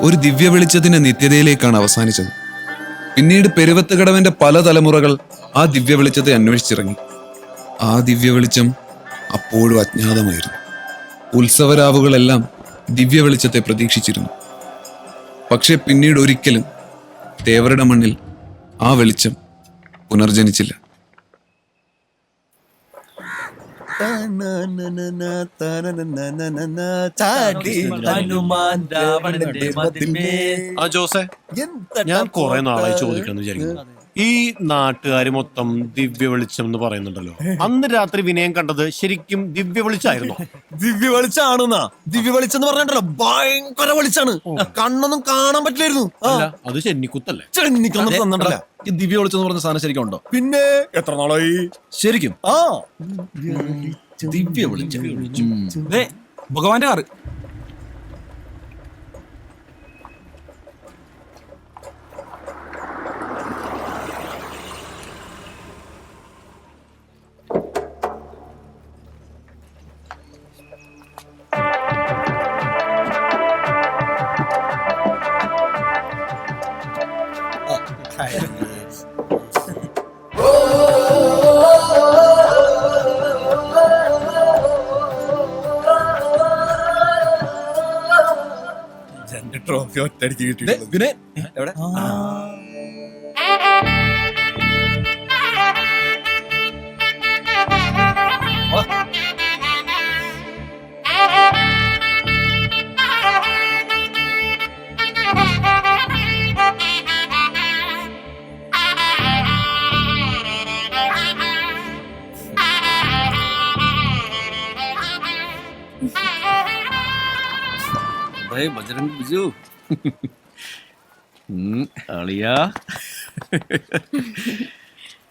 ഒരു ദിവ്യ വെളിച്ചത്തിന്റെ നിത്യതയിലേക്കാണ് അവസാനിച്ചത്. പിന്നീട് പെരുവത്തുകടവന്റെ പല തലമുറകൾ ആ ദിവ്യ വെളിച്ചത്തെ അന്വേഷിച്ചിറങ്ങി. ആ ദിവ്യ വെളിച്ചം അപ്പോഴും അജ്ഞാതമായിരുന്നു. ഉത്സവരാവുകളെല്ലാം ദിവ്യ വെളിച്ചത്തെ പ്രതീക്ഷിച്ചിരുന്നു. പക്ഷെ പിന്നീട് ഒരിക്കലും തേവരുടെ മണ്ണിൽ ആ വെളിച്ചം പുനർജനിച്ചില്ല. ഞാൻ കുറെ നാളായി ചോദിക്കണം വിചാരിക്കുന്നു. ഈ നാട്ടുകാർ മൊത്തം ദിവ്യ വെളിച്ചം എന്ന് പറയുന്നുണ്ടല്ലോ. അന്ന് രാത്രി വിനയം കണ്ടത് ശരിക്കും ദിവ്യ വെളിച്ചായിരുന്നു? ദിവ്യ വെളിച്ചാണെന്നാ. ദിവ്യ വെളിച്ചം എന്ന് പറഞ്ഞിട്ടല്ലോ ഭയങ്കര വെളിച്ചാണ്. കണ്ണൊന്നും കാണാൻ പറ്റില്ലായിരുന്നു. അല്ല അത് ചെന്നിക്കുത്തല്ലേ? ചെന്നിക്കൊന്നും ഈ ദിവ്യ വെളിച്ചം എന്ന് പറഞ്ഞ സാധനം ശരിക്കും ഉണ്ടോ? പിന്നെ എത്ര നാളായി? ശരിക്കും? ആ. ദിവ്യ വെളിച്ചം. ഭഗവാന്റെ കാറ്. രണ്ട് ട്രോഫി ഒറ്റയടിക്ക് ദേ, കിട്ടി വിനയ്. എവിടെ? ബജരംഗ് ബിജു ഉം, അളിയാ.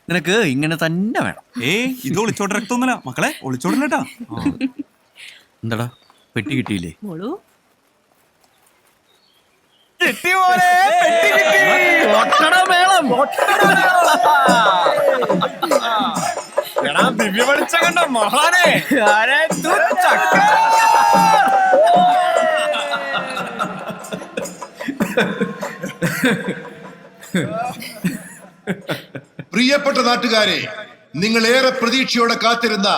നിനക്ക് ഇങ്ങനെ തന്നെ വേണം. ഏ ഇത് ഒളിച്ചോട്ട രക്തമൊന്നുമല്ല. മക്കളെ ഒളിച്ചോടില്ലട്ടാ എന്താടാ പെട്ടി കിട്ടിയില്ലേ? മോളു. ദിവ്യ വെളിച്ചം കണ്ട മഹാനെ പ്രിയപ്പെട്ട നാട്ടുകാരെ നിങ്ങൾ ഏറെ പ്രതീക്ഷയോടെ കാത്തിരുന്ന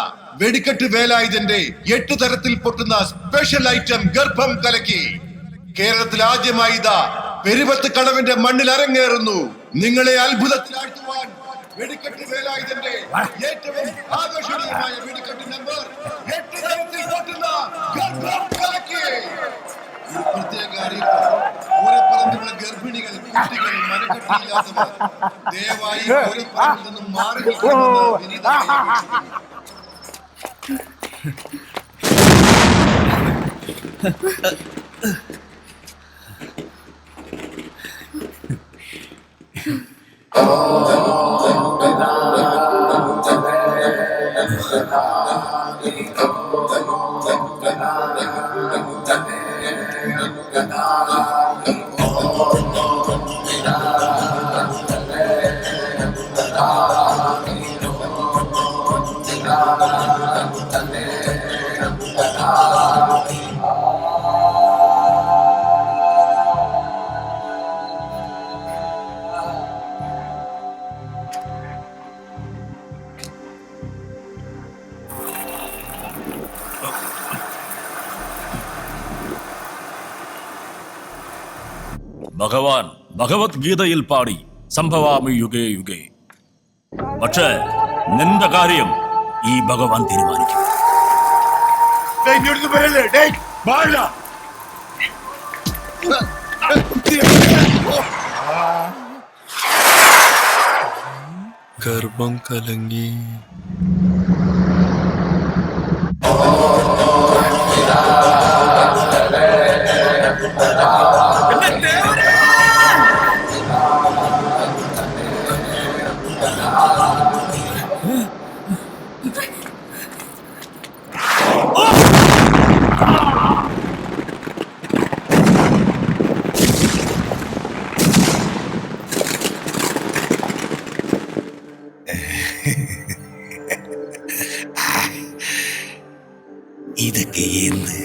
വെടിക്കെട്ട് വേലായുധന്റെ എട്ട് തരത്തിൽ പൊട്ടുന്ന സ്പെഷ്യൽ ഐറ്റം ഗർഭം കലക്കി കേരളത്തിൽ ആദ്യമായി ഇതാ പെരുവത്ത് കടവിന്റെ മണ്ണിൽ അരങ്ങേറുന്നു. നിങ്ങളെ അത്ഭുതത്തിലാഴ്ത്തുവാൻ വെടിക്കെട്ട് വേലായുധന്റെ ഏറ്റവും ആകർഷണീയമായ വെടിക്കെട്ട് നമ്പർ എട്ട് തരത്തിൽ പൊട്ടുന്ന ഒരു പ്രത്യേക അറിയിപ്പ്. ഗർഭിണികൾ കുട്ടികൾ മനക്കെട്ടില്ലാത്തവർ ദയവായി പൂരപ്പറമ്പിൽ നിന്നും മാറി നിൽക്കണമെന്ന് Thank you. ഭഗവാൻ ഭഗവത്ഗീതയിൽ പാടി സംഭവാമി യുഗേ യുഗേ. പക്ഷേ നിന്റെ കാര്യം ഈ ഭഗവാൻ തീരുമാനിക്കും. ഗർഭം കലങ്ങി ഇതൊക്കെ എന്ത്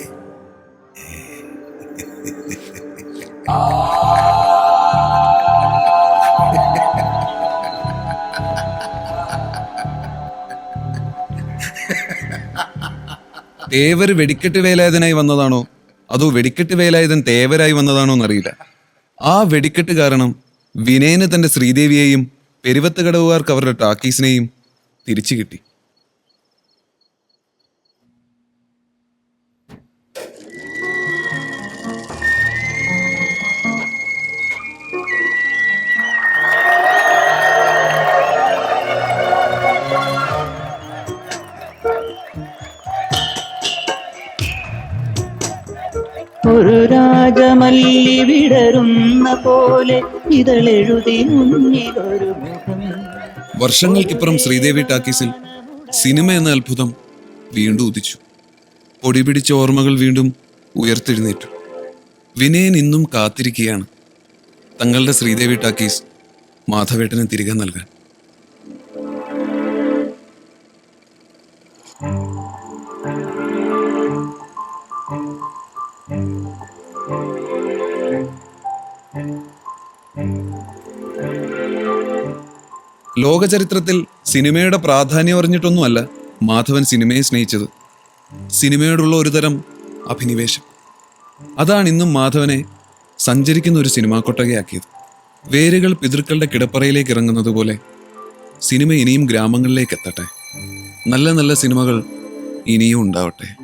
തേവർ വെടിക്കെട്ട് വേലായുധനായി വന്നതാണോ? അതോ വെടിക്കെട്ട് വേലായുധൻ തേവരായി വന്നതാണോ എന്നറിയില്ല. ആ വെടിക്കെട്ട് കാരണം വിനയന് തന്റെ ശ്രീദേവിയെയും പെരുവത്ത് കടവുകാർക്ക് അവരുടെ ടാക്കീസിനെയും തിരിച്ചു കിട്ടി. ഒരു രാജമല്ലി വിടരുന്ന പോലെ ഇതളെഴുതി മുന്നിലൊരു മുഖം വർഷങ്ങൾക്കിപ്പുറം ശ്രീദേവി ടാക്കീസിൽ സിനിമ എന്ന അത്ഭുതം വീണ്ടും ഉദിച്ചു. പൊടിപിടിച്ച ഓർമ്മകൾ വീണ്ടും ഉയർത്തെഴുന്നേറ്റു. വിനയൻ ഇന്നും കാത്തിരിക്കുകയാണ്. തങ്ങളുടെ ശ്രീദേവി ടാക്കീസ് മാധവേട്ടന് തിരികെ നൽകാൻ. ലോകചരിത്രത്തിൽ സിനിമയുടെ പ്രാധാന്യം അറിഞ്ഞിട്ടൊന്നുമല്ല മാധവൻ സിനിമയെ സ്നേഹിച്ചത്. സിനിമയോടുള്ള ഒരുതരം അഭിനിവേശം. അതാണ് ഇന്നും മാധവനെ സഞ്ചരിക്കുന്ന ഒരു സിനിമാ കൊട്ടകയാക്കിയത്. വേരുകൾ പിതൃക്കളുടെ കിടപ്പറയിലേക്ക് ഇറങ്ങുന്നത് പോലെ സിനിമ ഇനിയും ഗ്രാമങ്ങളിലേക്ക് എത്തട്ടെ. നല്ല നല്ല സിനിമകൾ ഇനിയും ഉണ്ടാവട്ടെ.